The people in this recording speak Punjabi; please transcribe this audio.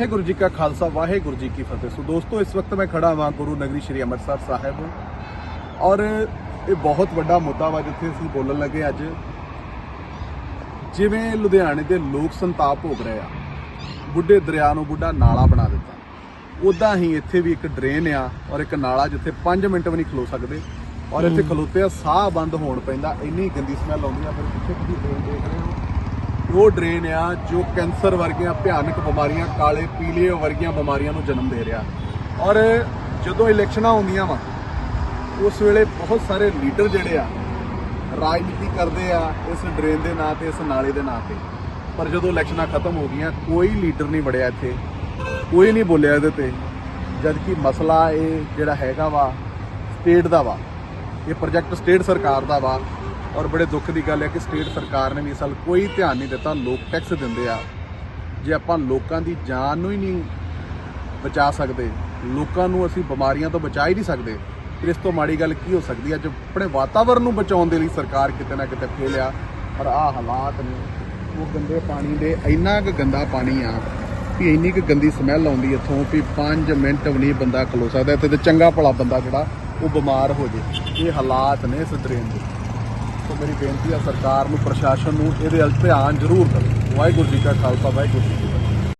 ਵਾਹਿਗੁਰੂ ਜੀ ਕਾ ਖਾਲਸਾ ਵਾਹਿਗੁਰੂ ਜੀ ਕੀ ਫਤਿਹ। ਸੋ ਦੋਸਤੋ ਇਸ ਵਕਤ ਮੈਂ ਖੜਾ ਹਾਂ ਗੁਰੂ ਨਗਰੀ ਸ੍ਰੀ ਅੰਮ੍ਰਿਤਸਰ ਸਾਹਿਬ। ਔਰ ਇਹ ਬਹੁਤ ਵੱਡਾ ਮੁੱਦਾ ਵਾ ਜਿੱਥੇ ਅਸੀਂ ਬੋਲਣ ਲੱਗੇ ਅੱਜ। ਜਿਵੇਂ ਲੁਧਿਆਣੇ ਦੇ ਲੋਕ ਸੰਤਾਪ ਭੋਗ ਰਹੇ ਆ। ਬੁੱਢੇ ਦਰਿਆ ਨੂੰ ਬੁੱਢਾ ਨਾਲਾ ਬਣਾ ਦਿੱਤਾ। ਉਦਾਂ ਹੀ ਇੱਥੇ ਵੀ ਇੱਕ ਡਰੇਨ ਆ ਔਰ ਇੱਕ ਨਾਲਾ ਜਿੱਥੇ 5 ਮਿੰਟ ਵੀ ਨਹੀਂ ਖਲੋ ਸਕਦੇ। ਔਰ ਇੱਥੇ ਖਲੋਤੇ ਆ ਸਾਹ ਬੰਦ ਹੋਣ ਪੈਂਦਾ ਇੰਨੀ ਗੰਦੀ ਸਮੈਲ ਆਉਂਦੀ ਆ। ਫਿਰ ਪਿੱਛੇ ਤੁਸੀਂ ਡਰੇਨ ਦੇਖ ਰਹੇ ਹੋ। ਉਹ ਡਰੇਨ ਆ ਜੋ ਕੈਂਸਰ ਵਰਗੀਆਂ ਭਿਆਨਕ ਬਿਮਾਰੀਆਂ, ਕਾਲੇ, ਪੀਲੇ ਵਰਗੀਆਂ ਬਿਮਾਰੀਆਂ ਨੂੰ ਜਨਮ ਦੇ ਰਿਹਾ। ਔਰ ਜਦੋਂ ਇਲੈਕਸ਼ਨਾਂ ਆਉਂਦੀਆਂ ਵਾ, ਉਸ ਵੇਲੇ ਬਹੁਤ ਸਾਰੇ ਲੀਡਰ ਜਿਹੜੇ ਆ, ਰਾਜਨੀਤੀ ਕਰਦੇ ਆ ਇਸ ਡਰੇਨ ਦੇ ਨਾਂ ਤੇ, ਇਸ ਨਾਲੇ ਦੇ ਨਾਂ ਤੇ। ਪਰ ਜਦੋਂ ਇਲੈਕਸ਼ਨਾਂ ਖਤਮ ਹੋ ਗਈਆਂ, ਕੋਈ ਲੀਡਰ ਨਹੀਂ ਵੜਿਆ ਇੱਥੇ। ਕੋਈ ਨਹੀਂ ਬੋਲਿਆ ਇਹਦੇ ਤੇ। ਜਦ ਕਿ ਮਸਲਾ ਇਹ ਜਿਹੜਾ ਹੈਗਾ ਵਾ, ਸਟੇਟ ਦਾ ਵਾ, ਇਹ ਪ੍ਰੋਜੈਕਟ ਸਟੇਟ ਸਰਕਾਰ ਦਾ ਵਾ। ਔਰ ਬੜੇ ਦੁੱਖ ਦੀ ਗੱਲ ਹੈ ਕਿ ਸਟੇਟ ਸਰਕਾਰ ਨੇ ਵੀ ਇਸ ਸਾਲ ਕੋਈ ਧਿਆਨ ਨਹੀਂ ਦਿੱਤਾ, ਲੋਕ ਟੈਕਸ ਦਿੰਦੇ ਆ। ਜੇ ਆਪਾਂ ਲੋਕਾਂ ਦੀ ਜਾਨ ਨੂੰ ਹੀ ਨਹੀਂ ਬਚਾ ਸਕਦੇ, ਲੋਕਾਂ ਨੂੰ ਅਸੀਂ ਬਿਮਾਰੀਆਂ ਤੋਂ ਬਚਾ ਹੀ ਨਹੀਂ ਸਕਦੇ, ਫਿਰ ਇਸ ਤੋਂ ਮਾੜੀ ਗੱਲ ਕੀ ਹੋ ਸਕਦੀ ਹੈ? ਜੋ ਆਪਣੇ ਵਾਤਾਵਰਣ ਨੂੰ ਬਚਾਉਣ ਦੇ ਲਈ ਸਰਕਾਰ ਕਿਤੇ ਨਾ ਕਿਤੇ ਫੇਲ ਆ, ਪਰ ਆਹ ਹਾਲਾਤ ਨੇ। ਉਹ ਗੰਦੇ ਪਾਣੀ ਦੇ ਇੰਨਾ ਕੁ ਗੰਦਾ ਪਾਣੀ ਆ ਵੀ ਇੰਨੀ ਕੁ ਗੰਦੀ ਸਮੈਲ ਆਉਂਦੀ ਇੱਥੋਂ ਵੀ 5 ਮਿੰਟ ਵੀ ਨਹੀਂ ਬੰਦਾ ਖਲੋ ਸਕਦਾ। ਇੱਥੇ ਤੇ ਚੰਗਾ ਭਲਾ ਬੰਦਾ ਜਿਹੜਾ ਉਹ ਬਿਮਾਰ ਹੋ ਜੇ। ਇਹ ਹਾਲਾਤ ਨੇ ਇਸ ਡਰੇਨ ਦੇ। ਸੋ ਮੇਰੀ ਬੇਨਤੀ ਆ, ਸਰਕਾਰ ਨੂੰ, ਪ੍ਰਸ਼ਾਸਨ ਨੂੰ ਇਹਦੇ ਵੱਲ ਧਿਆਨ ਜ਼ਰੂਰ ਦੇਵੇ। ਵਾਹਿਗੁਰੂ ਜੀ ਕਾ ਖਾਲਸਾ, ਵਾਹਿਗੁਰੂ ਜੀ